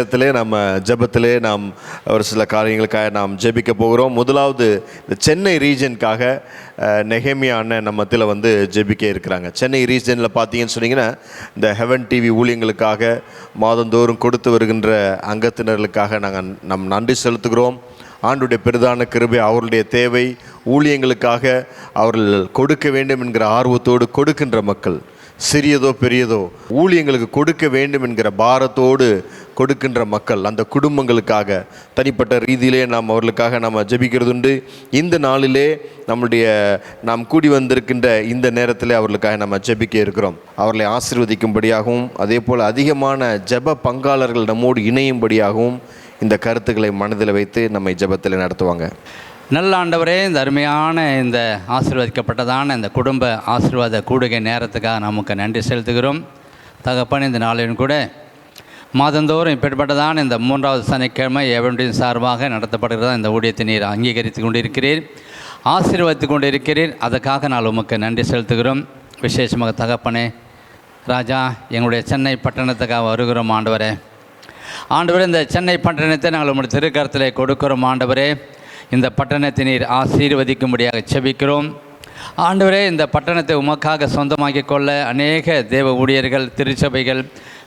நேரத்திலே நம்ம ஜபத்திலே நாம் ஒரு சில காரியங்களுக்காக நாம் ஜெபிக்க போகிறோம். முதலாவது இந்த சென்னை ரீஜனுக்காக நெஹேமியா அண்ணன் நம்ம மத்தியில் வந்து ஜெபிக்க இருக்கிறாங்க. சென்னை ரீஜனில் பார்த்தீங்கன்னு சொன்னீங்கன்னா இந்த ஹெவன் டிவி ஊழியங்களுக்காக மாதந்தோறும் கொடுத்து வருகின்ற அங்கத்தினர்களுக்காக நாங்கள் நம் நன்றி செலுத்துகிறோம். ஆண்டுடைய பெரிதான கிருபை அவர்களுடைய தேவை ஊழியங்களுக்காக அவர்கள் கொடுக்க வேண்டும் என்கிற ஆர்வத்தோடு கொடுக்கின்ற மக்கள். சிறியதோ பெரியதோ ஊழியங்களுக்கு கொடுக்க வேண்டும் என்கிற பாரத்தோடு கொடுக்கின்ற மக்கள் அந்த குடும்பங்களுக்காக தனிப்பட்ட ரீதியிலே நாம் அவர்களுக்காக நாம் ஜெபிக்கிறது உண்டு இந்த நாளிலே நம்முடைய நாம் கூடி வந்திருக்கின்ற இந்த நேரத்திலே அவர்களுக்காக நம்ம ஜெபிக்க இருக்கிறோம். அவர்களை ஆசீர்வதிக்கும்படியாகவும் அதே போல் அதிகமான ஜெப பங்காளர்கள் நம்மோடு இணையும்படியாகவும் இந்த கருத்துக்களை மனதில் வைத்து நம்மை ஜெபத்தில் நடத்துவாங்க. நல்ல ஆண்டவரே இந்த அருமையான இந்த ஆசீர்வதிக்கப்பட்டதான இந்த குடும்ப ஆசீர்வாத கூடுகை நேரத்துக்காக நமக்கு நன்றி செலுத்துகிறோம். தகப்பன் இந்த நாளிலும் கூட மாதந்தோறும் இப்படிப்பட்டதான இந்த மூன்றாவது சனிக்கிழமை எவனுடைய சார்பாக நடத்தப்படுகிறதா இந்த ஊழியத்தை நீர் அங்கீகரித்து கொண்டிருக்கிறீர் ஆசீர்வதித்து கொண்டிருக்கிறீர். அதற்காக நான் உமக்கு நன்றி செலுத்துகிறோம். விசேஷமாக தகப்பனே ராஜா எங்களுடைய சென்னை பட்டணத்துக்காக வருகிறோம் ஆண்டவரே. ஆண்டவரே இந்த சென்னை பட்டணத்தை நாங்கள் உங்களுடைய திருக்கரத்தில் கொடுக்கிறோம் ஆண்டவரே. இந்த பட்டணத்தை நீர் ஆசீர்வதிக்கும்படியாக செபிக்கிறோம். ஆண்டவரே இந்த பட்டணத்தை உமக்காக சொந்தமாக்கிக் கொள்ள அநேக தேவ ஊழியர்கள் திருச்சபைகள்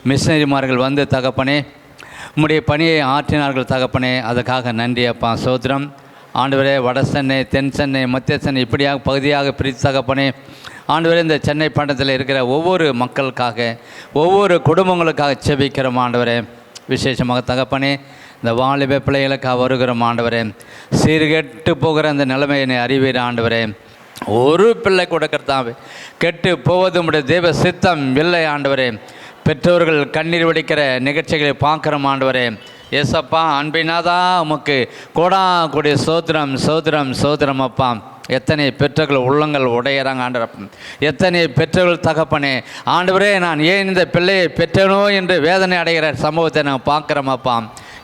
மிஷினரிமார்கள் வந்து தகப்பனே உம்முடைய பணியை ஆற்றினார்கள் தகப்பனே அதுக்காக நன்றி அப்பா சோத்திரம். ஆண்டவரே வட சென்னை தென் சென்னை மத்திய சென்னை இப்படியாக பகுதியாக பிரித்து தகப்பனே ஆண்டவரே இந்த சென்னை பட்டணத்தில் இருக்கிற ஒவ்வொரு மக்களுக்காக ஒவ்வொரு குடும்பங்களுக்காக செபிக்கிறோம் ஆண்டவரே. விசேஷமாக தகப்பனே இந்த வாலிப பிள்ளைகளுக்கு வருகிறோம் ஆண்டவரே. சீர்கெட்டு போகிற அந்த நிலைமையினை அறிவீர் ஆண்டவரே. ஒரு பிள்ளை கூட கர்த்தாவே கெட்டு போவது உடைய தெய்வ சித்தம் இல்லை ஆண்டவரே. பெற்றோர்கள் கண்ணீர் வடிக்கிற நிகழ்ச்சிகளை பார்க்குறோம் ஆண்டவரே. எஸ்அப்பா அன்பினாதா உமக்கு கோடா கூடிய சோத்திரம் சோத்திரம் சோத்திரம் அப்பா. எத்தனை பெற்றோர்கள் உள்ளங்கள் உடையறாங்க ஆண்டவர். எத்தனை பெற்றோர்கள் தகப்பனே. ஆண்டவரே நான் ஏன் இந்த பிள்ளையை பெற்றனோ என்று வேதனை அடைகிற சம்பவத்தை நான் பார்க்குறோம் அப்பா.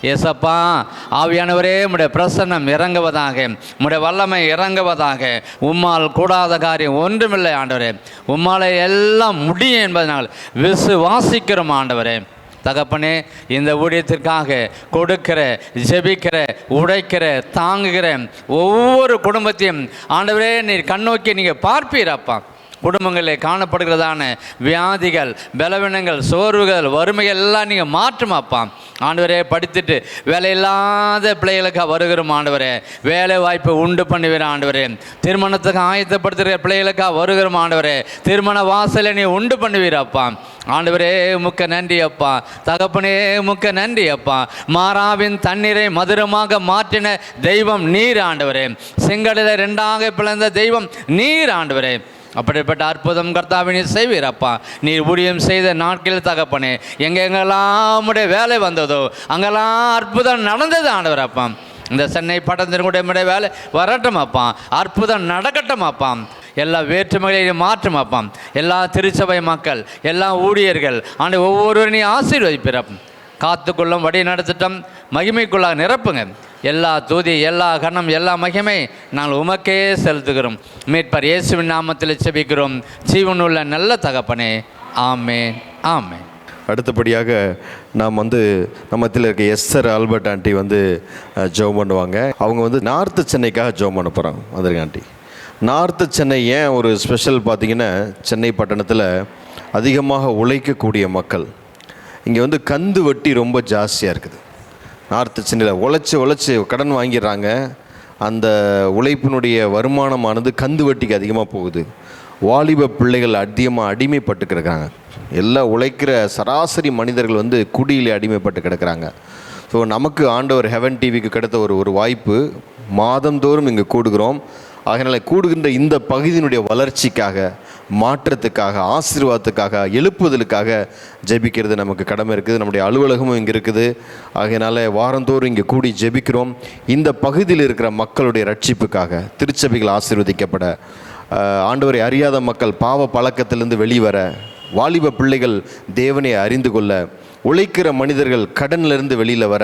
ஏசப்பா ஆவியானவரே உடைய பிரசன்னம் இறங்குவதாக உடைய வல்லமை இறங்குவதாக உம்மால் கூடாத காரியம் ஒன்றுமில்லை ஆண்டவரே. உம்மால் எல்லாம் முடியும் என்பதனால் விசுவாசிக்கிறோம் ஆண்டவரே. தகப்பனே இந்த ஊழியத்திற்காக கொடுக்கிற ஜெபிக்கிற உடைக்கிற தாங்குகிற ஒவ்வொரு குடும்பத்தையும் ஆண்டவரே நீர் கண்ணோக்கி நீங்கள் பார்ப்பீரப்பா. குடும்பங்களில் காணப்படுகிறதான வியாதிகள் பலவீனங்கள் சோர்வுகள் வறுமைகள் எல்லாம் நீங்கள் மாற்றுமாப்பா ஆண்டவரே படித்துட்டு வேலையில்லாத பிள்ளைகளுக்கு வருகிறோம் ஆண்டவரே. வேலை வாய்ப்பை உண்டு பண்ணுவீர் ஆண்டவரே. திருமணத்துக்கு ஆயத்தப்படுத்துகிற பிள்ளைகளுக்காக வருகிறோம் ஆண்டவரே. திருமண வாசலை நீ உண்டு பண்ணுவீரப்பா ஆண்டவரே முக்க நன்றி அப்பா. தகப்பனே முக்க நன்றி அப்பா. மாறாவின் தண்ணீரை மதுரமாக மாற்றின தெய்வம் நீர் ஆண்டவரே. செங்கடலை ரெண்டாக பிளந்த தெய்வம் நீர் ஆண்டவரே. அப்படிப்பட்ட அற்புதம் கர்த்தாவினை செய்வீர் அப்பா. நீர் ஊழியம் செய்த நாட்களில் தகப்பனே எங்கெங்கெல்லாம் உடைய வேலை வந்ததோ அங்கெல்லாம் அற்புதம் நடந்தது ஆண்டவர் அப்பா. இந்த சென்னை பட்டத்தினுடைய வேலை வரட்டும் அப்பா. அற்புதம் நடக்கட்டும் அப்பா. எல்லா வேற்றுமைகளையும் மாற்றும் அப்பா. எல்லா திருச்சபை மக்கள் எல்லா ஊழியர்கள் ஆண்டு ஒவ்வொருவரையும் ஆசீர்வதிப்பிறப்பான் காத்துக்குள்ளும் வழி நடத்திட்டம். மகிமைக்குள்ளாக நிரப்புங்க. எல்லா தூதி எல்லா கணம் எல்லா மகிமை நாங்கள் உமக்கே செலுத்துகிறோம். மீட்பர் இயேசுவின் நாமத்தில் செபிக்கிறோம் ஜீவனுள்ள நல்ல தகப்பனே ஆமே ஆமே அடுத்தபடியாக நாம் வந்து நம்மத்தில் இருக்க எஸ்ஆர் ஆல்பர்ட் ஆண்டி வந்து ஜோம் பண்ணுவாங்க. அவங்க வந்து நார்த்து சென்னைக்காக ஜோம் பண்ண போகிறாங்க வந்துருங்க ஆண்டி. நார்த்து சென்னை ஏன் ஒரு ஸ்பெஷல் பார்த்தீங்கன்னா சென்னை பட்டணத்தில் அதிகமாக உழைக்கக்கூடிய மக்கள். இங்கே வந்து கந்து வட்டி ரொம்ப ஜாஸ்தியாக இருக்குது. நார்த்து சென்னையில் உழைச்சி உழைச்சி கடன் வாங்கிடுறாங்க. அந்த உழைப்பினுடைய வருமானமானது கந்து வட்டிக்கு அதிகமாக போகுது. வாலிப பிள்ளைகள் அதிகமாக அடிமைப்பட்டு கிடக்குறாங்க. எல்லாம் உழைக்கிற சராசரி மனிதர்கள் வந்து குடியில் அடிமைப்பட்டு கிடக்குறாங்க. ஸோ நமக்கு ஆண்டவர் ஹெவன் டிவிக்கு கிடைத்த ஒரு ஒரு வாய்ப்பு. மாதந்தோறும் இங்கே கூடுகிறோம். அதனால் கூடுகின்ற இந்த பகுதியினுடைய வளர்ச்சிக்காக மாற்றத்துக்காக ஆசீர்வாதத்துக்காக எழுப்புதலுக்காக ஜெபிக்கிறது நமக்கு கடமை இருக்குது நம்முடைய அலுவலகமும் இங்கே இருக்குது. ஆகையினால வாரந்தோறும் இங்கே கூடி ஜெபிக்கிறோம். இந்த பகுதியில் இருக்கிற மக்களுடைய ரட்சிப்புக்காக திருச்சபைகள் ஆசீர்வதிக்கப்பட ஆண்டவரை அறியாத மக்கள் பாவ பழக்கத்திலிருந்து வெளிவர வாலிப பிள்ளைகள் தேவனை அறிந்து கொள்ள உழைக்கிற மனிதர்கள் கடன்லேருந்து வெளியில் வர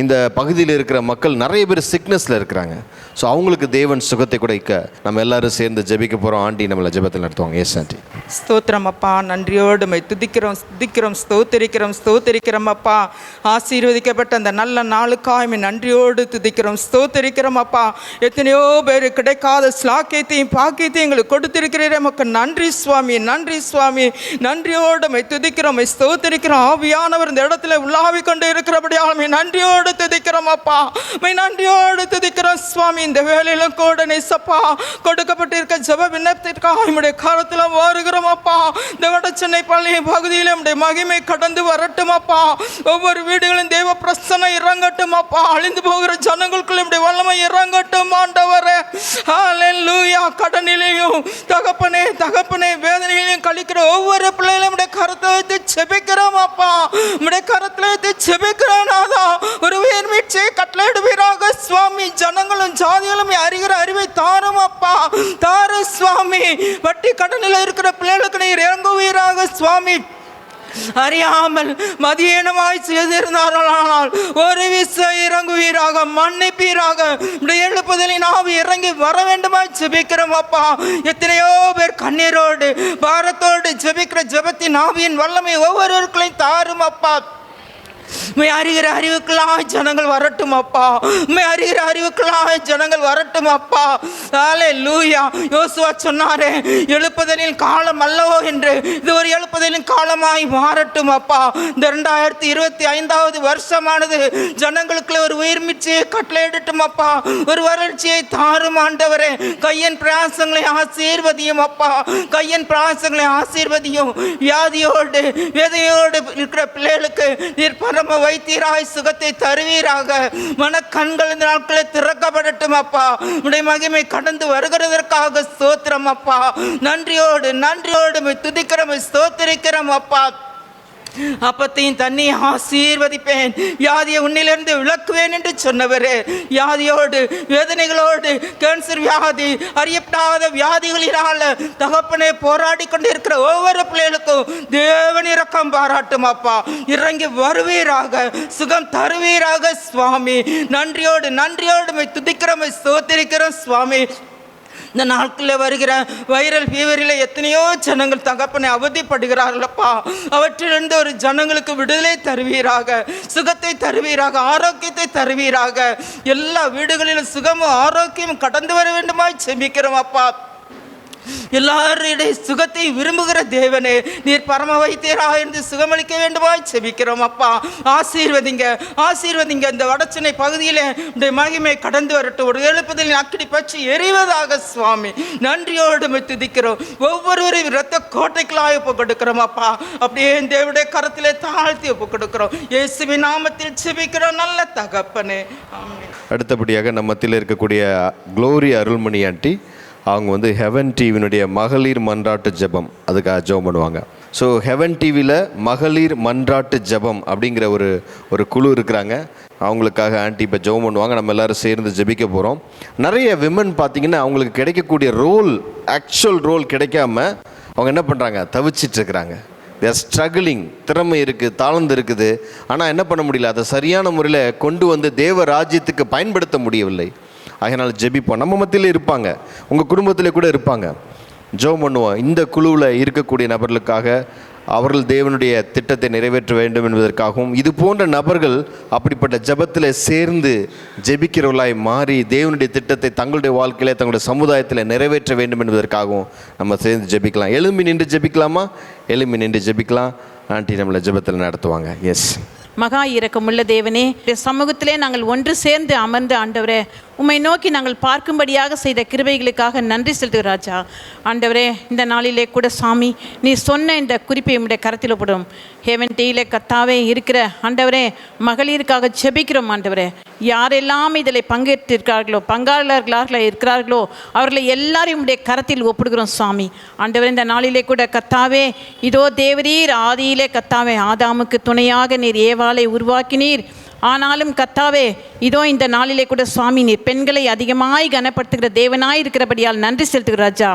இந்த பகுதியில் இருக்கிற மக்கள் நிறைய பேர் சிக்னஸில் இருக்கிறாங்க. ஸோ அவங்களுக்கு தேவன் சுகத்தை குறைக்க நம்ம எல்லாரும் சேர்ந்து ஜெபிக்க போகிறோம் ஆண்டி நம்மளை ஜெபத்தில் நடத்துவாங்க. Yes aunty. ஸ்தோத்திரம் அப்பா. நன்றியோடு மை துதிக்கிறோம் துதிக்கிறோம் ஸ்தோத்திரிக்கிறோம் ஸ்தோத்திரிக்கிறோம் அப்பா. ஆசீர்வதிக்கப்பட்ட அந்த நல்ல நாளுக்காக மை நன்றியோடு துதிக்கிறோம் ஸ்தோத்திரிக்கிறோம் அப்பா. எத்தனையோ பேர் கிடைக்காத ஸ்லாக்கியத்தையும் பாக்கியத்தையும் எங்களுக்கு கொடுத்திருக்கிறீரே நமக்கு நன்றி சுவாமி நன்றி சுவாமி. நன்றியோடு மை துதிக்கிறோம் மை ஆவியான ஆவியானவர் இந்த இடத்துல உள்ளாவி கொண்டு இருக்கிறபடியாக மை நன்றியோடு துதிக்கிறோம் அப்பா. மை நன்றியோடு துதிக்கிறோம் சுவாமி. இந்த வேலையிலும் கூட நெசப்பா கொடுக்கப்பட்டிருக்க ஜெப விண்ணப்பத்திற்காக நம்முடைய காலத்தில் வருகிறோம் அப்பா. இந்த வட சென்னை பள்ளி பகுதியில் நம்முடைய மகிமை கடந்து வரட்டும் அப்பா. ஒவ்வொரு வீடுகளும் தேவ பிரசனை இறங்கட்டும் அப்பா. அழிந்து போகிற ஜனங்களுக்குள் நம்முடைய வல்லமை இறங்கட்டும் ஆண்டவரே. ஹalleluya கடனிலையும் தகப்பனே தகப்பனே வேதனையிலையும் கழிக்கிற ஒவ்வொரு பிள்ளைகளும் நம்முடைய கருத்தை வைத்து செபிக்கிறோம் அப்பா. நம்முடைய கரத்தில் வைத்து செபிக்கிறோம் ஒரு உயிர் மீட்சி கட்டளையிடுவீராக சுவாமி. ஜனங்களும் ஜாதிகளும் அறிகிற அறிவை தாரும் அப்பா. தாரு சுவாமி. வட்டி கடனில் இருக்கிற பிள்ளைகளுக்கு நீர் இறங்குவீராக சுவாமி. அறியாமல் மதியனமாய் செய்திருந்தார்களானால் ஒரு விசை இறங்குவீராக மன்னிப்பீராக. உடைய எழுப்புதலின் ஆவி இறங்கி வர வேண்டுமாய் ஜெபிக்கிறோம் அப்பா. எத்தனையோ பேர் கண்ணீரோடு பாரத்தோடு ஜெபிக்கிற ஜெபத்தின் ஆவியின் வல்லமை ஒவ்வொருவர்களையும் தாரும் அப்பா. உண்மை அறிகிற அறிவுக்கெல்லாம் ஜனங்கள் வரட்டும் அப்பா. உண்மை அறிகிற அறிவுக்கெல்லாம் ஜனங்கள் வரட்டும் அப்பா. ஆலே லூயா யோசுவா சொன்னாரே எழுப்புதலின் காலம் அல்லவோ என்று. இது ஒரு எழுப்புதலின் காலமாய் மாறட்டும் அப்பா. இந்த ரெண்டாயிரத்தி இருபத்தி ஐந்தாவது வருஷமானது ஜனங்களுக்குள்ள ஒரு உயிர் மிச்சையை கட்டளையிடட்டும் அப்பா. ஒரு வறட்சியை தாரும் ஆண்டவரே. கையன் பிரயாசங்களை ஆசீர்வதியும் அப்பா. கையன் பிரயாசங்களை ஆசீர்வதியும். வியாதியோடு வேதையோடு இருக்கிற பிள்ளைகளுக்கு நீர் பரம வைத்தியராய் சுகத்தை தருவீராக. மனக்கண்கள் இந்த நாட்களில் திறக்கப்படட்டும் அப்பா. உடைய மகிமை கடந்து வருகிறதற்காக ஸ்தோத்திரம் அப்பா. நன்றியோடு நன்றியோடு துதிக்கிறோம் ஸ்தோத்திரிக்கிறோம் அப்பா. அப்பத்தையும் தண்ணி ஆசீர்வதிப்பேன். வியாதியை உன்னிலிருந்து விளக்குவேன் என்று சொன்னவரே வியாதியோடு வேதனைகளோடு கேன்சர் வியாதி அறியப்படாத வியாதிகளினால் தகப்பனை போராடி கொண்டிருக்கிற ஒவ்வொரு பிள்ளைகளுக்கும் தேவன் இரக்கம் பாராட்டும் அப்பா. இறங்கி வருவீராக சுகம் தருவீராக சுவாமி. நன்றியோடு நன்றியோடு துதிக்கிறமை துதிக்கிறோம் சுவாமி. இந்த நாட்களில் வருகிற வைரல் ஃபீவரில் எத்தனையோ ஜனங்கள் தகப்பனை அவதிப்படுகிறார்களப்பா. அவற்றிலிருந்து ஒரு ஜனங்களுக்கு விடுதலை தருவீராக சுகத்தை தருவீராக ஆரோக்கியத்தை தருவீராக. எல்லா வீடுகளிலும் சுகமும் ஆரோக்கியமும் கடந்து வர வேண்டுமாய் செமிக்கிறோம் அப்பா. எல்லாருடைய சுகத்தை விரும்புகிற தேவனே நீர் பரம வைத்தியராக இருந்து சுகமளிக்க வேண்டுமாய் செபிக்கிறோம் அப்பா. ஆசீர்வதிங்க ஆசீர்வதிங்க. இந்த வடச்சென்னை பகுதியில் உடைய மகிமை கடந்து வரட்டும். ஒரு எழுப்பதில் அக்கடி பற்றி எரிவதாக சுவாமி. நன்றியோடு துதிக்கிறோம். ஒவ்வொருவரையும் இரத்த கோட்டைகளாக ஒப்பு கொடுக்கிறோம் அப்பா. அப்படியே இந்த தேவனுடைய கரத்திலே தாழ்த்தி ஒப்பு கொடுக்கிறோம். இயேசுவின் நாமத்தில் செபிக்கிறோம் நல்ல தகப்பனே. அடுத்தபடியாக நம்ம மத்தியில் இருக்கக்கூடிய க்ளோரி அருள்மணி ஆண்டி அவங்க வந்து ஹெவன் டிவியினுடைய மகளிர் மன்றாட்டு ஜெபம். அதுக்காக ஜெபம் பண்ணுவாங்க. ஸோ ஹெவன் டிவியில் மகளிர் மன்றாட்டு ஜெபம் அப்படிங்கிற ஒரு ஒரு குழு இருக்கிறாங்க. அவங்களுக்காக ஆண்டி இப்போ ஜெபம் பண்ணுவாங்க. நம்ம எல்லாரும் சேர்ந்து ஜெபிக்க போகிறோம் நிறைய விமன் பார்த்திங்கன்னா அவங்களுக்கு கிடைக்கக்கூடிய ரோல் ஆக்சுவல் ரோல் கிடைக்காம அவங்க என்ன பண்ணுறாங்க தவிச்சிட்ருக்கிறாங்க தேர் ஸ்ட்ரகிளிங் திறமை இருக்குது தாழ்ந்து இருக்குது. ஆனால் என்ன பண்ண முடியல? அதை சரியான முறையில் கொண்டு வந்து தேவ ராஜ்யத்துக்கு பயன்படுத்த முடியவில்லை. அதனால் ஜெபிப்போம். நம்ம மத்தியிலே இருப்பாங்க. உங்கள் குடும்பத்திலே கூட இருப்பாங்க. ஜெபம் பண்ணுவோம். இந்த குழுவில் இருக்கக்கூடிய நபர்களுக்காக அவர்கள் தேவனுடைய திட்டத்தை நிறைவேற்ற வேண்டும் என்பதற்காகவும் இது போன்ற நபர்கள் அப்படிப்பட்ட ஜெபத்தில் சேர்ந்து ஜெபிக்கிறவர்களாய் மாறி தேவனுடைய திட்டத்தை தங்களுடைய வாழ்க்கையில் தங்களுடைய சமுதாயத்தில் நிறைவேற்ற வேண்டும் என்பதற்காகவும் நம்ம சேர்ந்து ஜெபிக்கலாம். எழும்பி நின்று ஜெபிக்கலாமா? எழும்பி நின்று ஜெபிக்கலாம். ஆண்டி நம்மளை ஜெபத்தில் நடத்துவாங்க. எஸ் மகா இரக்கமுள்ள தேவனே சமூகத்திலே நாங்கள் ஒன்று சேர்ந்து அமர்ந்து ஆண்டவரே உம்மை நோக்கி நாங்கள் பார்க்கும்படியாக செய்த கிருபைகளுக்காக நன்றி செலுத்துகிற ராஜா. ஆண்டவரே இந்த நாளிலே கூட சாமி நீ சொன்ன இந்த குறிப்பை உடைய கரத்தில் போடும் ஹேவன் டீல கத்தாவே இருக்கிற ஆண்டவரே மகளிருக்காக செபிக்கிறோம் ஆண்டவரே. யாரெல்லாம் இதில் பங்கேற்றிருக்கிறார்களோ பங்காளர்களாக இருக்கிறார்களோ அவர்களை எல்லாரையும் உடைய கரத்தில் ஒப்பிடுகிறோம் சுவாமி ஆண்டவரே இந்த நாளிலே கூட கத்தாவே இதோ தேவரீர் ஆதியிலே கத்தாவே ஆதாமுக்கு துணையாக நீர் ஏவாளை உருவாக்கினீர். ஆனாலும் கத்தாவே இதோ இந்த நாளிலே கூட சுவாமி நீர் பெண்களை அதிகமாய் கனப்படுத்துகிற தேவனாய் இருக்கிறபடியால் நன்றி செலுத்துகிற ராஜா.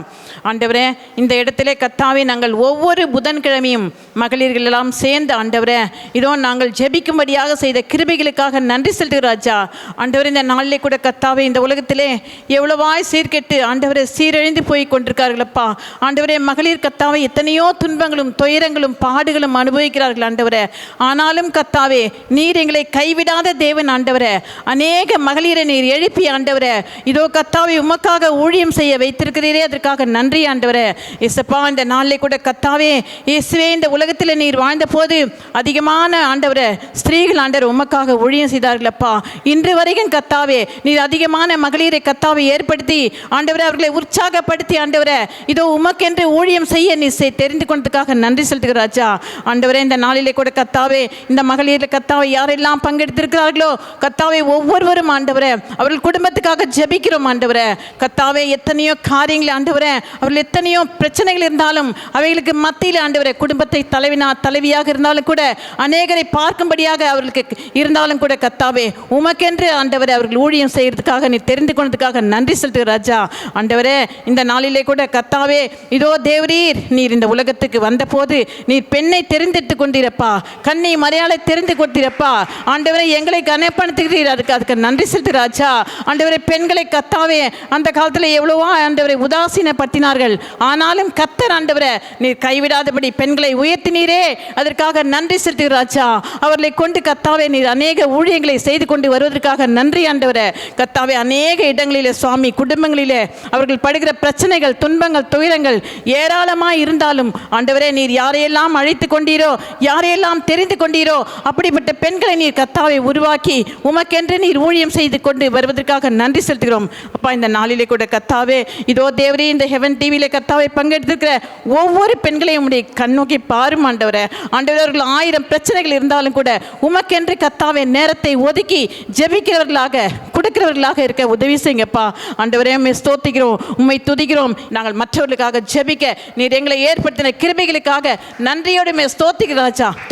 ஆண்டவரே இந்த இடத்திலே கத்தாவே நாங்கள் ஒவ்வொரு புதன்கிழமையும் மகளிர்கள் எல்லாம் சேர்ந்து ஆண்டவரே இதோ நாங்கள் ஜெபிக்கும்படியாக செய்த கிருபைகளுக்காக நன்றி செலுத்துகிற ராஜா. ஆண்டவரே இந்த நாளிலே கூட கத்தாவே இந்த உலகத்திலே எவ்வளவாய் சீர்கெட்டு ஆண்டவரே சீரழிந்து போய் கொண்டிருக்கார்களப்பா ஆண்டவரே மகளிர் கத்தாவே எத்தனையோ துன்பங்களும் துயரங்களும் பாடுகளும் அனுபவிக்கிறார்கள் ஆண்டவரே. ஆனாலும் கத்தாவே நீர் எங்களை கைவிடாத தேவன் ஆண்டவரே. அநேக மகளிரை நீர் எழுப்பி ஆண்டவரே. இதோ கத்தாவை உமக்காக ஊழியம் செய்ய வைத்திருக்கிறீரே. அதற்காக நன்றி ஆண்டவரே. இசப்பா இந்த நாளிலே கூட கத்தாவே இயேசுவே இந்த உலகத்தில் நீர் வாழ்ந்த போது அதிகமான ஆண்டவரே ஸ்திரீகள் ஆண்டவர் உமக்காக ஊழியம் செய்தார்களப்பா. இன்று வரைக்கும் கத்தாவே நீர் அதிகமான மகளிரை கத்தாவை ஏற்படுத்தி ஆண்டவரே அவர்களை உற்சாகப்படுத்தி ஆண்டவரே இதோ உமக்கென்று ஊழியம் செய்ய நீ செய்- தெரிந்து கொண்டதுக்காக நன்றி செலுத்துகிறாச்சா ஆண்டவரே இந்த நாளிலே கூட கத்தாவே இந்த மகளிர் கத்தாவை யாரெல்லாம் எடுத்திருக்கிறார்களோ? கத்தாவை ஒவ்வொருவரும் ஆண்டவரே அவர்கள் குடும்பத்துக்காக ஜெபிக்கிறோம் ஆண்டவரே. கத்தாவே எத்தனையோ காரியங்கள் ஆண்டவரே அவர்கள் எத்தனையோ பிரச்சனைகள் இருந்தாலும் அவைகளுக்கு மத்தியில் ஆண்டவரே குடும்பத்தை தலைவினா தலைவியாக இருந்தாலும் கூட அநேகரை பார்க்கும்படியாக அவர்களுக்கு இருந்தாலும் கூட கத்தாவே உமக்கென்று ஆண்டவரே அவர்கள் ஊழியம் செய்யறதுக்காக நீ தெரிந்து கொண்டதுக்காக நன்றி செலுத்துகிற ராஜா. ஆண்டவரே இந்த நாளிலே கூட கத்தாவே இதோ தேவரீர் நீர் இந்த உலகத்துக்கு வந்தபோது நீர் பெண்ணை தெரிந்தெடுத்து கொண்டிருப்பா. கண்ணை மறையாளை தெரிந்து கொண்டிருப்பா. ஆண்டவர் எங்களை கனப்படுத்துகிறீர். அதுக்கு அதுக்கு நன்றி செலுத்து ராஜா. ஆண்டவரை பெண்களை கத்தாவே அந்த காலத்தில் எவ்வளவோ ஆண்டவரை உதாசீனப்படுத்தினார்கள். ஆனாலும் கத்தர் ஆண்டவரை நீர் கைவிடாதபடி பெண்களை உயர்த்தினீரே. அதற்காக நன்றி செலுத்துகிற ராஜா. அவர்களை கொண்டு கத்தாவே நீர் அநேக ஊழியங்களை செய்து கொண்டு வருவதற்காக நன்றி ஆண்டவரை. கத்தாவே அநேக இடங்களிலே சுவாமி குடும்பங்களிலே அவர்கள் படுகிற பிரச்சனைகள் துன்பங்கள் துயரங்கள் ஏராளமாக இருந்தாலும் ஆண்டவரே நீர் யாரையெல்லாம் அழைத்து கொண்டீரோ யாரையெல்லாம் தெரிந்து கொண்டீரோ அப்படிப்பட்ட பெண்களை நீர் கர்த்தாவை உருவாக்கி உமக்கென்று நீர் ஊழியம் செய்து கொண்டு வருவதற்காக நன்றி செலுத்துகிறோம். அப்பா இந்த நாளிலே கூட கத்தாவே இதோ தேவரே இந்த ஹெவன் டிவியில் கத்தாவை பங்கெடுத்திருக்கிற ஒவ்வொரு பெண்களையும் உடைய கண்ணோக்கி பாரும் ஆண்டவரை. ஆண்டவர்கள் ஆயிரம் பிரச்சனைகள் இருந்தாலும் கூட உமக்கென்று கத்தாவே நேரத்தை ஒதுக்கி ஜெபிக்கிறவர்களாக கொடுக்கிறவர்களாக இருக்க உதவி செய்யுங்கப்பா. ஆண்டவரே உண்மை ஸ்தோத்திக்கிறோம் உண்மை துதிக்கிறோம். நாங்கள் மற்றவர்களுக்காக ஜெபிக்க நீர் எங்களை ஏற்படுத்தின கிருமிகளுக்காக நன்றியோடு மே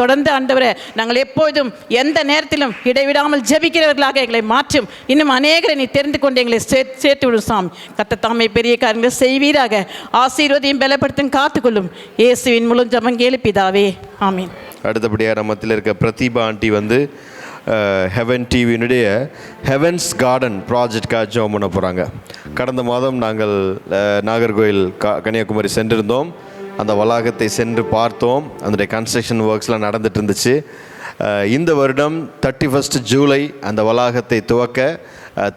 தொடர்ந்து ஆண்டவரை நாங்கள் எப்போதும் எந்த நேரத்தில் நேரத்திலும் இடைவிடாமல் ஜெபிக்கிறவர்களாக எங்களை மாற்றும். இன்னும் அநேகரை நீ தெரிந்து கொண்டு எங்களை சே- சேர்த்து விடும் சாமி. கத்த தாமை பெரிய காரியங்களை செய்வீராக. ஆசீர்வதியும் பலப்படுத்தும் காத்துக்கொள்ளும். இயேசுவின் மூலம் ஜபங்கேலு பிதாவே. ஆமீன். அடுத்தபடியாக நம்ம மத்தியில் இருக்க பிரதீபா ஆண்டி வந்து ஹெவன் டிவியினுடைய ஹெவன்ஸ் கார்டன் ப்ராஜெக்ட்காக ஜோம் பண்ண போகிறாங்க கடந்த மாதம் நாங்கள் நாகர்கோயில் கன்னியாகுமரி சென்றிருந்தோம். அந்த வளாகத்தை சென்று பார்த்தோம். அதனுடைய கன்ஸ்ட்ரக்ஷன் ஒர்க்ஸ்லாம் நடந்துட்டு இருந்துச்சு. இந்த வருடம் தேர்ட்டி ஃபஸ்ட் ஜூலை அந்த வளாகத்தை துவக்க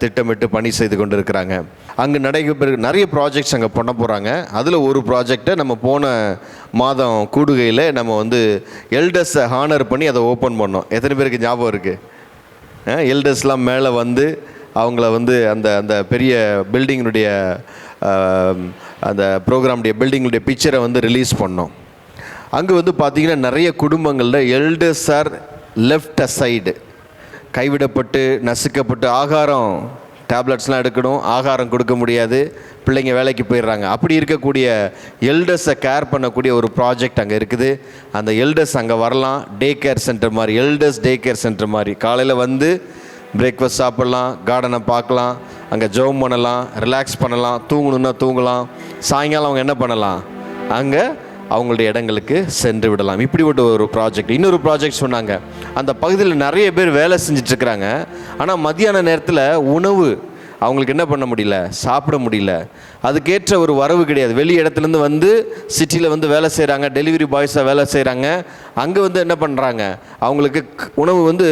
திட்டமிட்டு பணி செய்து கொண்டிருக்கிறாங்க. அங்கே நடைபெற நிறைய ப்ராஜெக்ட்ஸ் அங்கே பண்ண போகிறாங்க அதில் ஒரு ப்ராஜெக்டை நம்ம போன மாதம் கூடுகையில் நம்ம வந்து எல்டஸை ஹானர் பண்ணி அதை ஓப்பன் பண்ணோம். எத்தனை பேருக்கு ஞாபகம் இருக்குது எல்டர்ஸ்லாம் மேலே வந்து அவங்கள வந்து அந்த அந்த பெரிய பில்டிங்கினுடைய அந்த ப்ரோக்ராமுடைய பில்டிங்குடைய பிக்சரை வந்து ரிலீஸ் பண்ணோம். அங்கே வந்து பார்த்தீங்கன்னா நிறைய குடும்பங்களில் எல்டர்ஸ் ஆர் லெஃப்ட் அசைடு கைவிடப்பட்டு நசுக்கப்பட்டு ஆகாரம் டேப்லெட்ஸ்லாம் எடுக்கணும் ஆகாரம் கொடுக்க முடியாது பிள்ளைங்க வேலைக்கு போயிடுறாங்க. அப்படி இருக்கக்கூடிய எல்டர்ஸை கேர் பண்ணக்கூடிய ஒரு ப்ராஜெக்ட் அங்கே இருக்குது. அந்த எல்டர்ஸ் அங்கே வரலாம். டே கேர் சென்டர் மாதிரி எல்டர்ஸ் டே கேர் சென்டர் மாதிரி. காலையில் வந்து பிரேக்ஃபாஸ்ட் சாப்பிட்லாம் கார்டனை பார்க்கலாம் அங்கே ஜோம் பண்ணலாம் ரிலாக்ஸ் பண்ணலாம் தூங்கணுன்னா தூங்கலாம். சாயங்காலம் அவங்க என்ன பண்ணலாம்? அங்கே அவங்களுடைய இடங்களுக்கு சென்று விடலாம். இப்படிப்பட்ட ஒரு ப்ராஜெக்ட் இன்னொரு ப்ராஜெக்ட் சொன்னாங்க. அந்த பகுதியில் நிறைய பேர் வேலை செஞ்சிட்ருக்கிறாங்க ஆனால் மதியான நேரத்தில் உணவு அவங்களுக்கு என்ன பண்ண முடியல? சாப்பிட முடியல. அதுக்கேற்ற ஒரு வரவு கிடையாது. வெளி இடத்துலேருந்து வந்து சிட்டியில் வந்து வேலை செய்கிறாங்க டெலிவரி பாய்ஸாக வேலை செய்கிறாங்க அங்கே வந்து என்ன பண்ணுறாங்க அவங்களுக்கு உணவு வந்து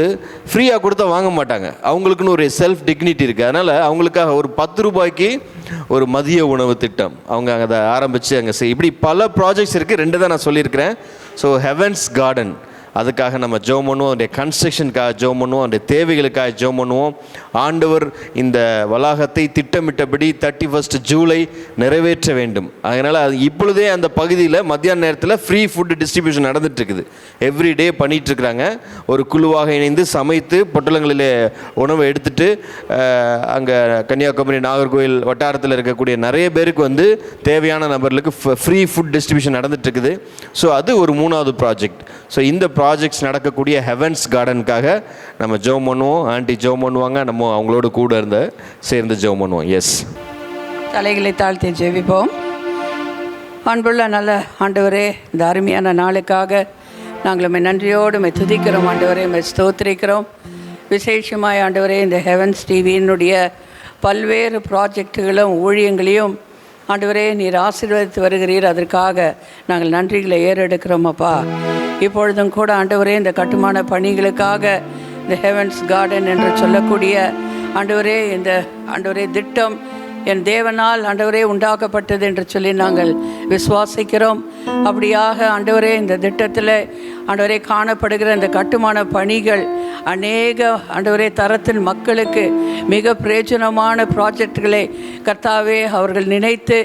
ஃப்ரீயாக கொடுத்தா வாங்க மாட்டாங்க. அவங்களுக்குன்னு ஒரு செல்ஃப் டிக்னிட்டி இருக்குது அதனால் அவங்களுக்காக ஒரு பத்து ரூபாய்க்கு ஒரு மதிய உணவு திட்டம். அவங்க அதை ஆரம்பித்து அங்கே செய் இப்படி பல ப்ராஜெக்ட்ஸ் இருக்குது ரெண்டு தான் நான் சொல்லியிருக்கிறேன். ஸோ ஹெவன்ஸ் கார்டன் அதுக்காக நம்ம ஜோம் பண்ணுவோம் அவருடைய கன்ஸ்ட்ரக்ஷனுக்காக ஜோம் பண்ணுவோம் அவருடைய தேவைகளுக்காக ஜோம் பண்ணுவோம். ஆண்டவர் இந்த வளாகத்தை திட்டமிட்டபடி தேர்ட்டி ஃபஸ்ட் ஜூலை நிறைவேற்ற வேண்டும். அதனால் அது இப்பொழுதே அந்த பகுதியில் மத்தியான நேரத்தில் ஃப்ரீ ஃபுட் டிஸ்ட்ரிபியூஷன் நடந்துட்டுருக்குது. எவ்ரி டே பண்ணிகிட்ருக்குறாங்க இருக்கிறாங்க. ஒரு குழுவாக இணைந்து சமைத்து பொட்டலங்களிலே உணவை எடுத்துட்டு அங்கே கன்னியாகுமரி நாகர்கோவில் வட்டாரத்தில் இருக்கக்கூடிய நிறைய பேருக்கு வந்து தேவையான நபர்களுக்கு ஃப்ரீ ஃபுட் டிஸ்ட்ரிபியூஷன் நடந்துட்டுருக்குது. ஸோ அது ஒரு மூணாவது ப்ராஜெக்ட் ஸோ இந்த ப்ரா ப்ராஜெக்ட்ஸ் நடக்கக்கூடிய ஹெவன்ஸ் கார்டனுக்காக நம்ம ஜோம் பண்ணுவோம் ஆண்டி ஜோம் பண்ணுவாங்க நம்ம அவங்களோட கூட இருந்த சேர்ந்து ஜோம் பண்ணுவோம் எஸ் தலைகளை தாழ்த்தி ஜெபிப்போம். அன்புள்ள நல்ல ஆண்டவரே இந்த அருமையான நாளுக்காக நாங்கள் நன்றியோடு உம்மை துதிக்கிறோம் ஆண்டவரே உம்மை ஸ்தோத்திரிக்கிறோம். விசேஷமாய் ஆண்டவரே இந்த ஹெவன்ஸ் டிவியினுடைய பல்வேறு ப்ராஜெக்டுகளும் ஊழியங்களையும் ஆண்டவரே நீர் ஆசீர்வதித்து வருகிறீர். அதற்காக நாங்கள் நன்றிகளை ஏறெடுக்கிறோம் அப்பா. இப்பொழுதும் கூட ஆண்டவரே இந்த கட்டுமான பணிகளுக்காக இந்த ஹெவன்ஸ் கார்டன் என்று சொல்லக்கூடிய ஆண்டவரே இந்த ஆண்டவரே திட்டம் என் தேவனால் ஆண்டவரே உண்டாக்கப்பட்டது என்று சொல்லி நாங்கள் விசுவாசிக்கிறோம். அப்படியாக ஆண்டவரே இந்த திட்டத்தில் ஆண்டவரே காணப்படுகிற இந்த கட்டுமான பணிகள் அநேக ஆண்டவரே தரத்தில் மக்களுக்கு மிக பிரயோஜனமான ப்ராஜெக்டுகளை கர்த்தாவே அவர்கள் நினைத்து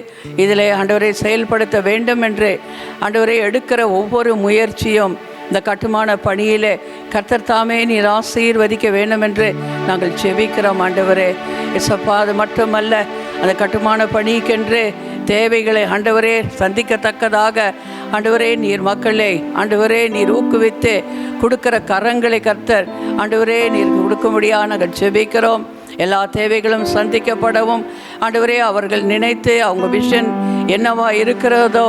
இதில் ஆண்டவரை செயல்படுத்த வேண்டும் என்று ஆண்டவரை எடுக்கிற ஒவ்வொரு முயற்சியும் இந்த கட்டுமான பணியிலே கர்த்தர் தாமே நீர் ஆசீர்வதிக்க வேண்டும் என்று நாங்கள் செபிக்கிறோம் ஆண்டவரே. இசப்பா அது மட்டுமல்ல அந்த கட்டுமான பணிக்கென்று தேவைகளை ஆண்டவரே சந்திக்கத்தக்கதாக. ஆண்டவரே நீர் மக்களை ஆண்டவரே நீர் ஊக்குவித்து கொடுக்கிற கரங்களை கர்த்தர் ஆண்டவரே நீர் கொடுக்கும்படியாக நாங்கள் செபிக்கிறோம் எல்லா தேவைகளும் சந்திக்கப்படவும். ஆண்டவரே அவர்கள் நினைத்து அவங்க விஷன் என்னவா இருக்கிறதோ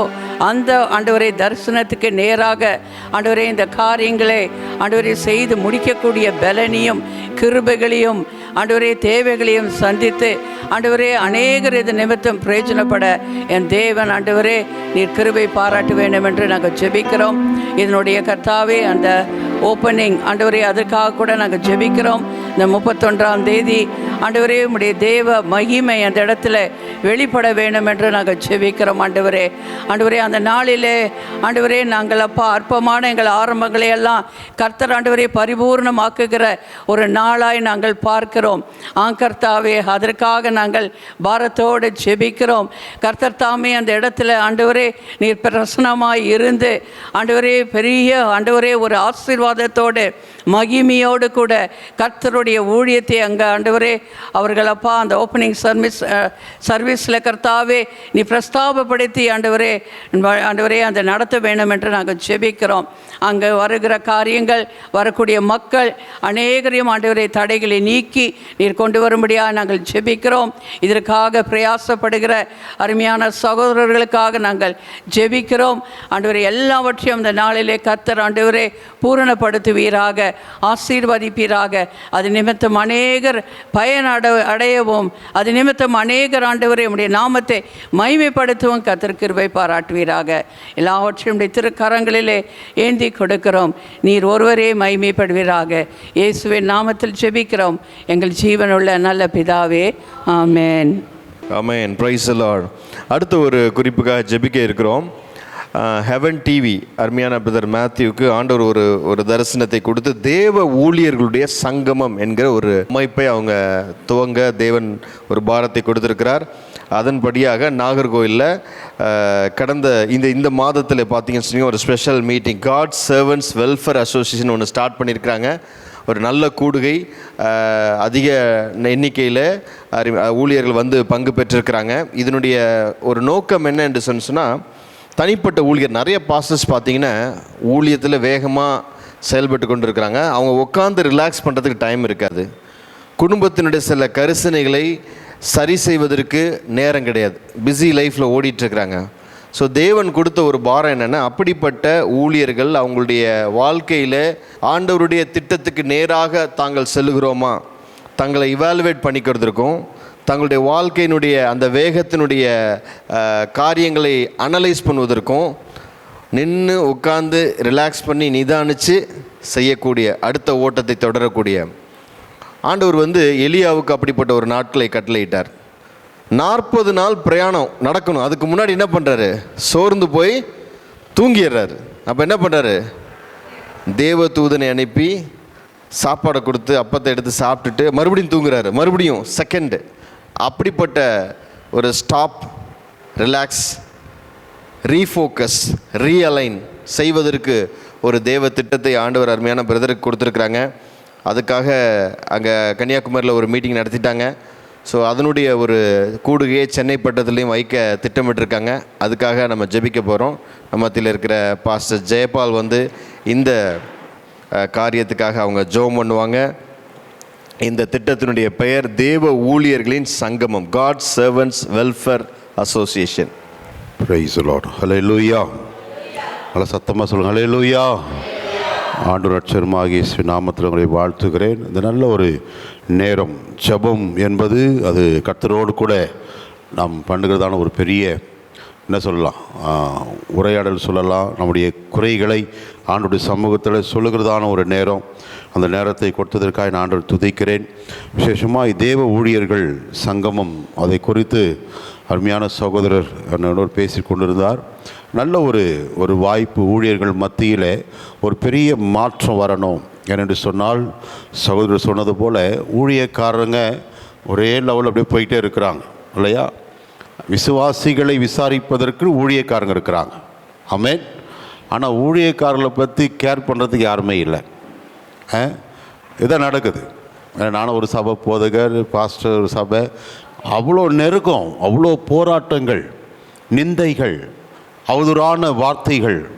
அந்த ஆண்டவரை தரிசனத்துக்கு நேராக ஆண்டவரே இந்த காரியங்களை ஆண்டவரை செய்து முடிக்கக்கூடிய பலனையும் கிருபைகளையும் ஆண்டவரே தேவைகளையும் சந்தித்து ஆண்டவரே அநேகர் இது நிமித்தம் பிரயோஜனப்பட என் தேவன் ஆண்டவரே நீர் கிருபை பாராட்ட வேண்டும் என்று நாங்கள் ஜெபிக்கிறோம். இதனுடைய கர்த்தாவே அந்த ஓப்பனிங். ஆண்டவரே அதற்காக கூட நாங்கள் ஜெபிக்கிறோம். இந்த முப்பத்தொன்றாம் தேதி ஆண்டவரே உடைய தேவ மகிமை அந்த இடத்துல வெளிப்பட வேண்டும் என்று நாங்கள் ஜெபிக்கிறோம் ஆண்டவரே. ஆண்டவரே அந்த நாளிலே ஆண்டவரே நாங்கள் அப்பா அற்பமான எங்கள் ஆரம்பங்களை எல்லாம் கர்த்தர் ஆண்டவரே பரிபூர்ணமாக்குகிற ஒரு நாளாய் நாங்கள் பார்க்கிறோம். ஆ கர்த்தாவே அதற்காக நாங்கள் பாரத்தோடு ஜெபிக்கிறோம். கர்த்தர் தாமே அந்த இடத்துல ஆண்டவரே நீர் பிரசனமாய் இருந்து ஆண்டவரே பெரிய ஆண்டவரே ஒரு ஆசீர்வாதத்தோடு மகிமையோடு கூட கர்த்தருடைய ஊழியத்தை அங்கே ஆண்டவரே அவர்கள் அப்பா அந்த ஓப்பனிங் சர்வீஸ் சர்வீஸில் கர்த்தாவே நீ பிரஸ்தாபப்படுத்தி ஆண்டவரே ஆண்டவரே அந்த நடத்த வேண்டும் என்று நாங்கள் ஜெபிக்கிறோம். அங்கே வருகிற காரியங்கள் வரக்கூடிய மக்கள் அநேகரையும் ஆண்டவரே தடைகளை நீக்கி நீர் கொண்டு வரும்படியாக நாங்கள் ஜெபிக்கிறோம். இதற்காக பிரயாசப்படுகிற அருமையான சகோதரர்களுக்காக நாங்கள் ஜெபிக்கிறோம். ஆண்டவரே எல்லாவற்றையும் இந்த நாளிலே கர்த்தர் ஆண்டவரே பலப்படுத்துவீராக ஆசீர்வதிப்பீராக. அது நிமித்தம் அநேகர் பயன் அட அடையவும் அது நிமித்தம் அநேகர் ஆண்டவர் உம்முடைய நாமத்தை மைமைப்படுத்தவும் கத்திருக்கிருவை பாராட்டுவீராக. எல்லாவற்றையும் திருக்கரங்களிலே ஏந்தி கொடுக்கிறோம். நீர் ஒருவரே மைமைப்படுவீராக இயேசுவின் நாமத்தில் ஜெபிக்கிறோம். எங்கள் ஜீவனுள்ள நல்ல பிதாவே ஆமேன். ஆமேன். பிரைஸ் அடுத்த ஒரு குறிப்புக்காக ஜெபிக்க இருக்கிறோம். ஹெவன் டிவி அருமையான பிரதர் மேத்யூக்கு ஆண்டவர் ஒரு ஒரு தரிசனத்தை கொடுத்து தேவ ஊழியர்களுடைய சங்கமம் என்கிற ஒரு அமைப்பை அவங்க துவங்க தேவன் ஒரு பாரத்தை கொடுத்துருக்கிறார். அதன்படியாக நாகர்கோவிலில் கடந்த இந்த இந்த மாதத்தில் பார்த்தீங்கன்னு சொன்னீங்க ஒரு special meeting God servants welfare association ஒன்று ஸ்டார்ட் பண்ணியிருக்கிறாங்க. ஒரு நல்ல கூடுகை அதிக எண்ணிக்கையில் அறி- ஊழியர்கள் வந்து பங்கு பெற்றிருக்கிறாங்க. இதனுடைய ஒரு நோக்கம் என்ன என்று சொன்னால் தனிப்பட்ட ஊழியர். நிறைய பாஸ்டர்ஸ் பார்த்தீங்கன்னா ஊழியத்தில் வேகமாக செயல்பட்டு கொண்டு இருக்கிறாங்க அவங்க உட்காந்து ரிலாக்ஸ் பண்ணுறதுக்கு டைம் இருக்காது. குடும்பத்தினுடைய சில கரிசனைகளை சரி செய்வதற்கு நேரம் கிடையாது. பிஸி லைஃப்பில் ஓடிட்டுருக்கிறாங்க ஸோ தேவன் கொடுத்த ஒரு பாரம் என்னென்னா அப்படிப்பட்ட ஊழியர்கள் அவங்களுடைய வாழ்க்கையில் ஆண்டவருடைய திட்டத்துக்கு நேராக தாங்கள் செல்கிறோமா தங்களை இவாலுவேட் பண்ணிக்கிறதுக்கும் தங்களுடைய வாழ்க்கையினுடைய அந்த வேகத்தினுடைய காரியங்களை அனலைஸ் பண்ணுவதற்கும் நின்று உட்காந்து ரிலாக்ஸ் பண்ணி நிதானித்து செய்யக்கூடிய அடுத்த ஓட்டத்தை தொடரக்கூடிய. ஆண்டவர் வந்து எலியாவுக்கு அப்படிப்பட்ட ஒரு நாட்களை கட்டளையிட்டார். நாற்பது நாள் பிரயாணம் நடக்கணும். அதுக்கு முன்னாடி என்ன பண்ணுறாரு சோர்ந்து போய் தூங்கிடுறாரு. அப்போ என்ன பண்ணுறாரு தேவ தூதனை அனுப்பி சாப்பாடை கொடுத்து அப்பத்தை எடுத்து சாப்பிட்டுட்டு மறுபடியும் தூங்குறாரு. மறுபடியும் செகண்டு அப்படிப்பட்ட ஒரு ஸ்டாப் ரிலாக்ஸ் ரீஃபோக்கஸ் ரீஅலைன் செய்வதற்கு ஒரு தேவ திட்டத்தை ஆண்டவர் அருமையான பிரதருக்கு கொடுத்துருக்குறாங்க. அதுக்காக அங்கே கன்னியாகுமரியில் ஒரு மீட்டிங் நடத்திட்டாங்க. ஸோ அதனுடைய ஒரு கூடுகையை சென்னை பட்டத்துலேயும் வைக்க திட்டமிட்டிருக்காங்க. அதுக்காக நம்ம ஜெபிக்க போகிறோம் நம்ம மத்தியில் இருக்கிற பாஸ்டர் ஜெயபால் வந்து இந்த காரியத்துக்காக அவங்க ஜெபம் பண்ணுவாங்க. இந்த திட்டத்தினுடைய பெயர் தேவ ஊழியர்களின் சங்கமம் God servants welfare association praise Lord hallelujah நல்ல சத்தமாக சொல்லுங்கள் ஹலே லூயா ஆண்டு ரட்சருமாகிய ஸ்ரீ நாமத்தில் உங்களை வாழ்த்துகிறேன். இந்த நல்ல ஒரு நேரம் ஜபம் என்பது அது கர்த்தரோடு கூட நாம் பண்ணுகிறதான ஒரு பெரிய என்ன சொல்லலாம் உரையாடல் சொல்லலாம். நம்முடைய குறைகளை ஆண்டுடைய சமூகத்தில் சொல்லுகிறதான ஒரு நேரம். அந்த நேரத்தை கொடுத்ததற்காக நான் ஆண்டவர் துதிக்கிறேன். விசேஷமாக தேவ ஊழியர்கள் சங்கமம் அதை குறித்து அருமையான சகோதரர் என்னோடு பேசி கொண்டிருந்தார். நல்ல ஒரு ஒரு வாய்ப்பு ஊழியர்கள் மத்தியில் ஒரு பெரிய மாற்றம் வரணும் ஏனென்று சொன்னால் சகோதரர் சொன்னது போல் ஊழியக்காரங்க ஒரே லெவலில் அப்படியே போயிட்டே இருக்கிறாங்க. இல்லையா? விசுவாசிகளை விசாரிப்பதற்கு ஊழியக்காரங்க இருக்கிறாங்க. அமேன் ஆனால் ஊழியக்காரர்களை பற்றி கேர் பண்ணுறதுக்கு யாருமே இல்லை. ஆ? இதான் நடக்குது. நானும் ஒரு சபை போதகர் பாஸ்டர் ஒரு சபை. அவ்வளோ நெருக்கம் அவ்வளோ போராட்டங்கள் நிந்தைகள் அவதூறான வார்த்தைகள்.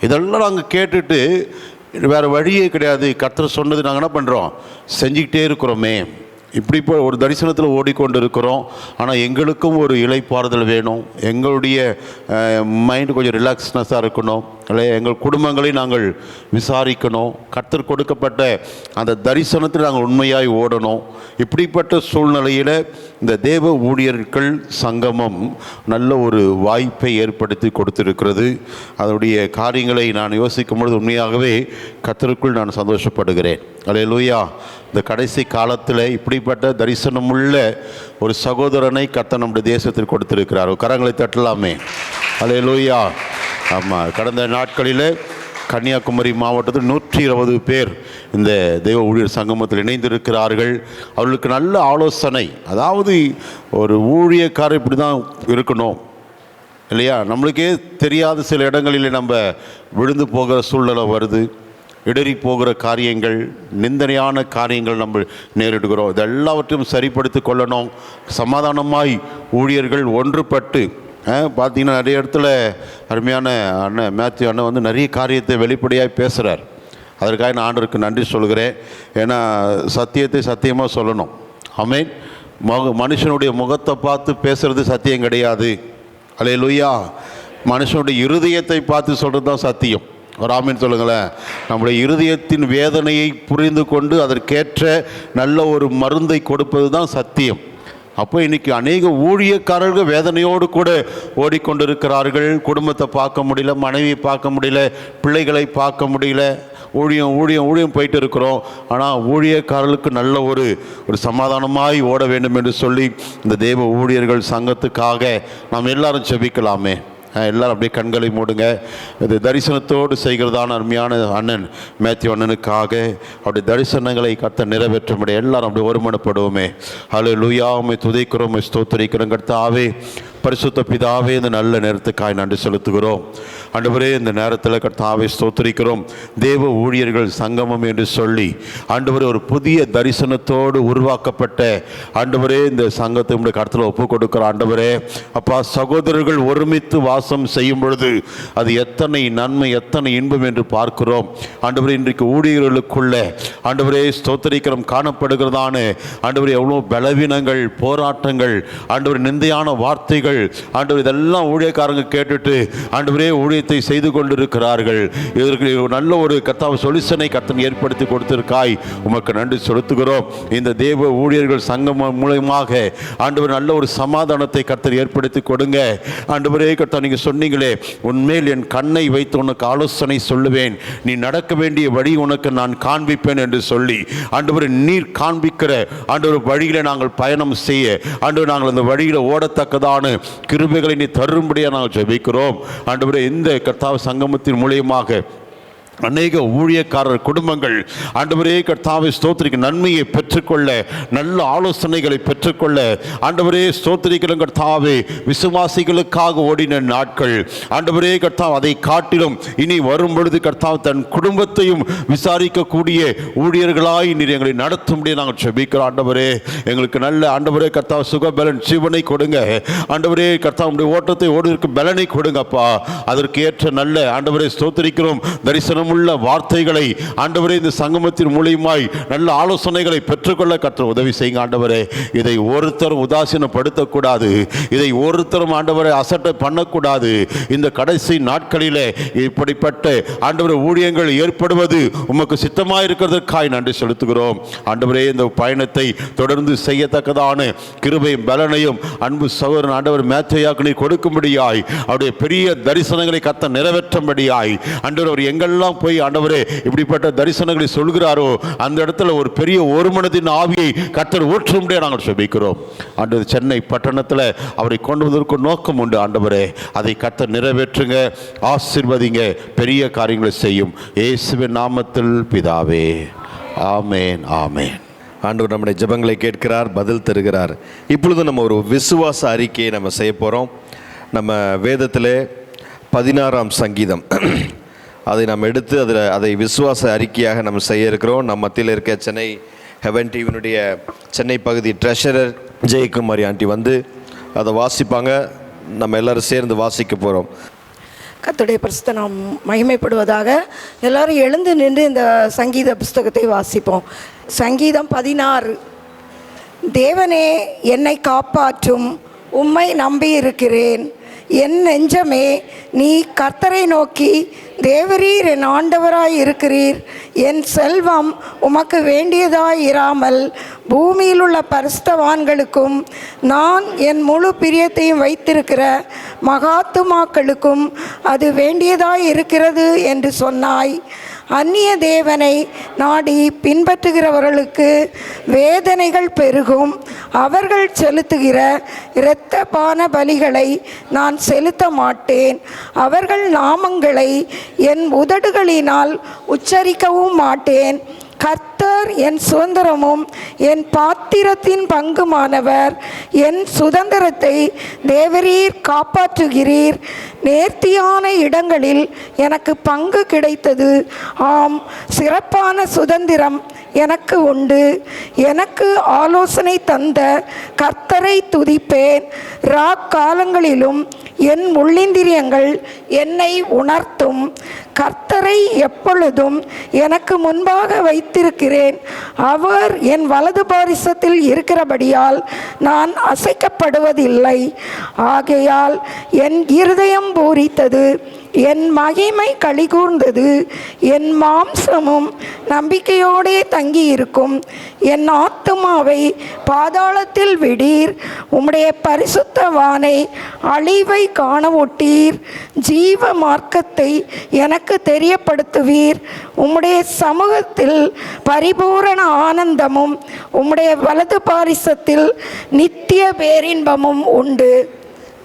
இதெல்லாம் நாங்கள் கேட்டுட்டு வேறு வழியே கிடையாது. கத்தரை சொன்னது நாங்கள் என்ன பண்ணுறோம் செஞ்சுக்கிட்டே இருக்கிறோமே. இப்படி இப்போ ஒரு தரிசனத்தில் ஓடிக்கொண்டு இருக்கிறோம் ஆனால் எங்களுக்கும் ஒரு இலைப்பாறுதல் வேணும். எங்களுடைய மைண்டு கொஞ்சம் ரிலாக்ஸ்னஸாக இருக்கணும். இல்லை எங்கள் குடும்பங்களை நாங்கள் விசாரிக்கணும். கர்த்தர் கொடுக்கப்பட்ட அந்த தரிசனத்தில் நாங்கள் உண்மையாய் ஓடணும். இப்படிப்பட்ட சூழ்நிலையில் இந்த தேவ ஊழியர்கள் சங்கமம் நல்ல ஒரு வாய்ப்பை ஏற்படுத்தி கொடுத்திருக்கிறது. அதனுடைய காரியங்களை நான் யோசிக்கும் பொழுது உண்மையாகவே கத்தருக்குள் நான் சந்தோஷப்படுகிறேன். அலையலூயா இந்த கடைசி காலத்தில் இப்படிப்பட்ட தரிசனமுள்ள ஒரு சகோதரனை கத்த நம்முடைய தேசத்தில் கொடுத்திருக்கிறார். கரங்களை தட்டலாமே. அலையலூயா ஆமாம் கடந்த நாட்களில் கன்னியாகுமரி மாவட்டத்தில் நூற்றி இருபது பேர் இந்த தெய்வ ஊழியர் சங்கமத்தில் இணைந்திருக்கிறார்கள். அவர்களுக்கு நல்ல ஆலோசனை அதாவது ஒரு ஊழியக்காரர் இப்படி தான் இருக்கணும். இல்லையா? நம்மளுக்கே தெரியாத சில இடங்களில் நம்ம விழுந்து போகிற சூழ்நிலை வருது. இடறி போகிற காரியங்கள் நிந்தனையான காரியங்கள் நம்ம நேரிடுகிறோம். இது எல்லாவற்றையும் சரிப்படுத்தி கொள்ளணும். சமாதானமாய் ஊழியர்கள் ஒன்றுபட்டு பார்த்தீங்கன்னா நிறைய இடத்துல அருமையான அண்ணன் மேத்யூ அண்ணன் வந்து நிறைய காரியத்தை வெளிப்படையாக பேசுகிறார் அதற்காக நான் ஆண்டருக்கு நன்றி சொல்கிறேன். ஏன்னா சத்தியத்தை சத்தியமாக சொல்லணும். அமேன் முக மனுஷனுடைய முகத்தை பார்த்து பேசுகிறது சத்தியம் கிடையாது. அலே லுய்யா மனுஷனுடைய இருதயத்தை பார்த்து சொல்கிறது தான் சத்தியம். ஒரு ஆமீன் சொல்லுங்களேன். நம்முடைய இருதயத்தின் வேதனையை புரிந்து கொண்டு அதற்கேற்ற நல்ல ஒரு மருந்தை கொடுப்பது தான் சத்தியம். அப்போ இன்றைக்கி அநேக ஊழியக்காரர்கள் வேதனையோடு கூட ஓடிக்கொண்டிருக்கிறார்கள். குடும்பத்தை பார்க்க முடியல மனைவியை பார்க்க முடியல பிள்ளைகளை பார்க்க முடியல. ஊழியம் ஊழியம் ஊழியம் போயிட்டு இருக்கிறோம். ஆனால் ஊழியக்காரர்களுக்கு நல்ல ஒரு ஒரு சமாதானமாய் ஓட வேண்டும் என்று சொல்லி இந்த தேவ ஊழியர்கள் சங்கத்துக்காக நாம் எல்லாரும் செபிக்கலாமே எல்லாரும் அப்படியே கண்களை மூடுங்க. இது தரிசனத்தோடு செய்கிறதான அருமையான அண்ணன் மேத்யூ அண்ணனுக்காக அவருடைய தரிசனங்களை கத்த நிறைவேற்ற முடியும் எல்லாரும் அப்படி ஒருமனப்படுவோமே. ஹலோ லூயாமை துதைக்கிறோம் ஸ்தோத்தரிக்கிறோம். கர்த்தாவே பரிசுத்த பிதாவே இந்த நல்ல நேரத்துக்காய் நன்றி செலுத்துகிறோம். ஆண்டவரே இந்த நேரத்தில் கர்த்தாவை ஸ்தோத்திரிக்கிறோம். தேவ ஊழியர்கள் சங்கமம் என்று சொல்லி ஆண்டவரே ஒரு புதிய தரிசனத்தோடு உருவாக்கப்பட்ட ஆண்டவரே இந்த சங்கத்தை உடைய கருத்தில் ஒப்பு கொடுக்கிற ஆண்டவரே அப்பா சகோதரர்கள் ஒருமித்து வாசம் செய்யும் பொழுது அது எத்தனை நன்மை எத்தனை இன்பம் என்று பார்க்கிறோம். ஆண்டவரே இன்றைக்கு ஊழியர்களுக்குள்ள ஆண்டவரே ஸ்தோத்திரிக்கிறோம் காணப்படுகிறதான ஆண்டவரே எவ்வளோ பலவீனங்கள் போராட்டங்கள் ஆண்டவர் நிந்தையான வார்த்தைகள் ஆண்டவர் இதெல்லாம் ஊழியக்காரங்க கேட்டுட்டு ஆண்டவரே ஊழியத்தை செய்து கொண்டிருக்கிறார்கள். இதற்கு ஒரு நல்ல ஒரு கத்தாவ சொல்யூஷனை கத்தன் ஏற்படுத்தி கொடுத்திருக்காய். உமக்கு நன்றி செலுத்துகிறோம். இந்த தேவ ஊழியர்கள் சங்கம் மூலயமாக ஆண்டவர் நல்ல ஒரு சமாதானத்தை கத்தர் ஏற்படுத்தி கொடுங்க. ஆண்டவரே கத்தா நீங்கள் சொன்னீங்களே உன்மேல் என் கண்ணை வைத்து உனக்கு ஆலோசனை சொல்லுவேன். நீ நடக்க வேண்டிய வழி உனக்கு நான் காண்பிப்பேன் என்று சொல்லி ஆண்டவர் நீர் காண்பிக்கிற ஆண்டவர் வழியில் நாங்கள் பயணம் செய்ய ஆண்டவர் நாங்கள் அந்த வழியில் ஓடத்தக்கதான கிருபைகளை நீ தரும்படியாக நாங்கள் ஜெபிக்கிறோம். ஆண்டவரே இந்த கர்த்தாவ சங்கமத்தின் மூலியமாக அநேக ஊழியக்காரர் குடும்பங்கள் ஆண்டவரே கர்த்தாவை ஸ்தோத்திரிக்க நன்மையை பெற்றுக்கொள்ள நல்ல ஆலோசனைகளை பெற்றுக்கொள்ள ஆண்டவரே ஸ்தோத்திரிக்கிற கர்த்தாவே விசுவாசிகளுக்காக ஓடின நாட்கள். ஆண்டவரே கர்த்தாவ் அதை காட்டிலும் இனி வரும் பொழுது கர்த்தாவ் தன் குடும்பத்தையும் விசாரிக்கக்கூடிய ஊழியர்களாய் நீர் எங்களை நடத்தும்படி நாங்கள் செபிக்கிறோம். ஆண்டவரே எங்களுக்கு நல்ல ஆண்டவரே கர்த்தாவ் சுகபலன் சிவனை கொடுங்க. ஆண்டவரே கர்த்தாவுடைய ஓட்டத்தை ஓடுவதற்கு பலனை கொடுங்கப்பா. அதற்கு ஏற்ற நல்ல ஆண்டவரே ஸ்தோத்திரிக்கிறோம். தரிசனம் உள்ள வார்த்தைகளை ஆண்டவரே இந்த சங்கமத்தின் மூலியமாய் நல்ல ஆலோசனைகளை பெற்றுக்கொள்ள கற்று உதவி செய்யுங்க ஆண்டவரே. இதை ஒருத்தரும் உதாசீனப்படுத்தக்கூடாது. இதை ஒருத்தரும் ஆண்டவரை அசட்டை பண்ணக்கூடாது. இந்த கடைசி நாட்களிலே இப்படிப்பட்ட ஆண்டவர் ஊழியங்கள் ஏற்படுவது உமக்கு சித்தமாக இருக்கிறதற்காய் நன்றி செலுத்துகிறோம். ஆண்டவரே இந்த பயணத்தை தொடர்ந்து செய்யத்தக்கதான கிருபையும் பலனையும் அன்பு சகோதரன் ஆண்டவர் மேத்தையாக்கு நீ கொடுக்கும்படியாய் அவருடைய பெரிய தரிசனங்களை கத்த நிறைவேற்றும்படியாய் ஆண்டவர் அவர் எங்கெல்லாம் போய் ஆண்டவரே இப்படிப்பட்ட தரிசனங்களை சொல்கிறாரோ அந்த இடத்துல ஒரு பெரிய ஒருமனத்தின் ஆவியை கத்தர் ஊற்றும்படியே நாங்கள் செபிக்கிறோம். ஆண்டு சென்னை பட்டணத்தில் அவரை கொண்டு வந்ததற்கு நோக்கம் உண்டு ஆண்டவரே. அதை கத்தர் நிறைவேற்றுங்க ஆசிர்வதிங்க பெரிய காரியங்களை செய்யும். இயேசுவின் நாமத்தில் பிதாவே. ஆமேன் ஆமேன். ஆண்டவர் நம்முடைய ஜெபங்களை கேட்கிறார் பதில் தருகிறார். இப்பொழுது நம்ம ஒரு விசுவாச அறிக்கையை நம்ம செய்ய போகிறோம் நம்ம வேதத்தில் பதினாறாம் சங்கீதம். அதை நம்ம எடுத்து அதில் அதை விசுவாச அறிக்கையாக நம்ம செய்ய இருக்கிறோம். நம்ம மத்தியில் இருக்க சென்னை ஹெவன் டிவினுடைய சென்னை பகுதி ட்ரெஷரர் ஜெயக்குமாரி ஆண்டி வந்து அதை வாசிப்பாங்க. நம்ம எல்லாரும் சேர்ந்து வாசிக்க போகிறோம் கத்துடைய பரிசுத்த நாம் மகிமைப்படுவதாக எல்லாரும் எழுந்து நின்று இந்த சங்கீத புஸ்தகத்தை வாசிப்போம். சங்கீதம் பதினாறு. தேவனே என்னை காப்பாற்றும். உம்மை நம்பி இருக்கிறேன். என் நெஞ்சமே நீ கர்த்தரை நோக்கி தேவரீர் என் ஆண்டவராய் இருக்கிறீர். என் செல்வம் உமக்கு வேண்டியதாய் இராமல் பூமியில் உள்ள பரிஸ்தவான்களுக்கும் நான் என் முழு பிரியத்தையும் வைத்திருக்கிற மகாத்துமாக்களுக்கும் அது வேண்டியதாய் இருக்கிறது என்று சொன்னாய். அந்நிய தேவனை நாடி பின்பற்றுகிறவர்களுக்கு வேதனைகள் பெருகும். அவர்கள் செலுத்துகிற இரத்தபான பலிகளை நான் செலுத்த மாட்டேன். அவர்கள் நாமங்களை என் உதடுகளினால் உச்சரிக்கவும் மாட்டேன். கர்த்தர் என் சுதந்திரமும் என் பாத்திரத்தின் பங்குமானவர் என் சுதந்திரத்தை தேவரீர் காப்பாற்றுகிறீர். நேர்த்தியான இடங்களில் எனக்கு பங்கு கிடைத்தது. ஆம் சிறப்பான சுதந்திரம் எனக்கு உண்டு. எனக்கு ஆலோசனை தந்த கர்த்தரை துதிப்பேன். ராக் காலங்களிலும் என் உள்ளிந்திரியங்கள் என்னை உணர்த்தும். கர்த்தரை எப்பொழுதும் எனக்கு முன்பாக வைத்திருக்கிறேன். அவர் என் வலது பாரிசத்தில் இருக்கிறபடியால் நான் அசைக்கப்படுவதில்லை. ஆகையால் என் இருதயம் பூரித்தது. என் மகிமை கலிகூர்ந்தது என் மாம்சமும் நம்பிக்கையோடே தங்கியிருக்கும். என் ஆத்துமாவை பாதாளத்தில் விடீர். உம்முடைய பரிசுத்தவானை அழிவை காண ஒட்டீர். ஜீவ மார்க்கத்தை எனக்கு தெரியப்படுத்துவீர். உம்முடைய சமூகத்தில் பரிபூரண ஆனந்தமும் உம்முடைய வலது பாரிசத்தில் நித்திய பேரின்பமும் உண்டு.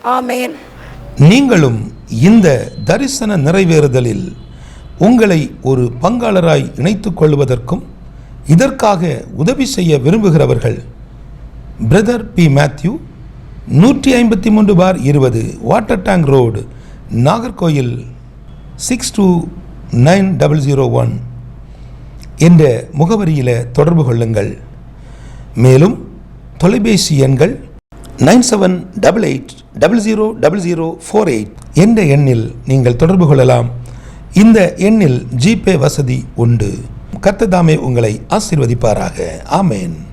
ஆமேன். நீங்களும் இந்த தரிசன நிறைவேறுதலில் உங்களை ஒரு பங்காளராய் இணைத்துக் கொள்வதற்கும் இதற்காக உதவி செய்ய விரும்புகிறவர்கள் பிரதர் பி மேத்யூ நூற்றி ஐம்பத்தி மூன்று பார் இருபது water tank road Nagercoil six two nine double zero one என்ற முகவரியில் தொடர்பு கொள்ளுங்கள். மேலும் தொலைபேசி எண்கள் nine seven double eight double zero double zero four eight என்ற எண்ணில் நீங்கள் தொடர்பு கொள்ளலாம். இந்த எண்ணில் ஜிபே வசதி உண்டு. கர்த்ததாமே உங்களை ஆசீர்வதிப்பாராக. ஆமேன்.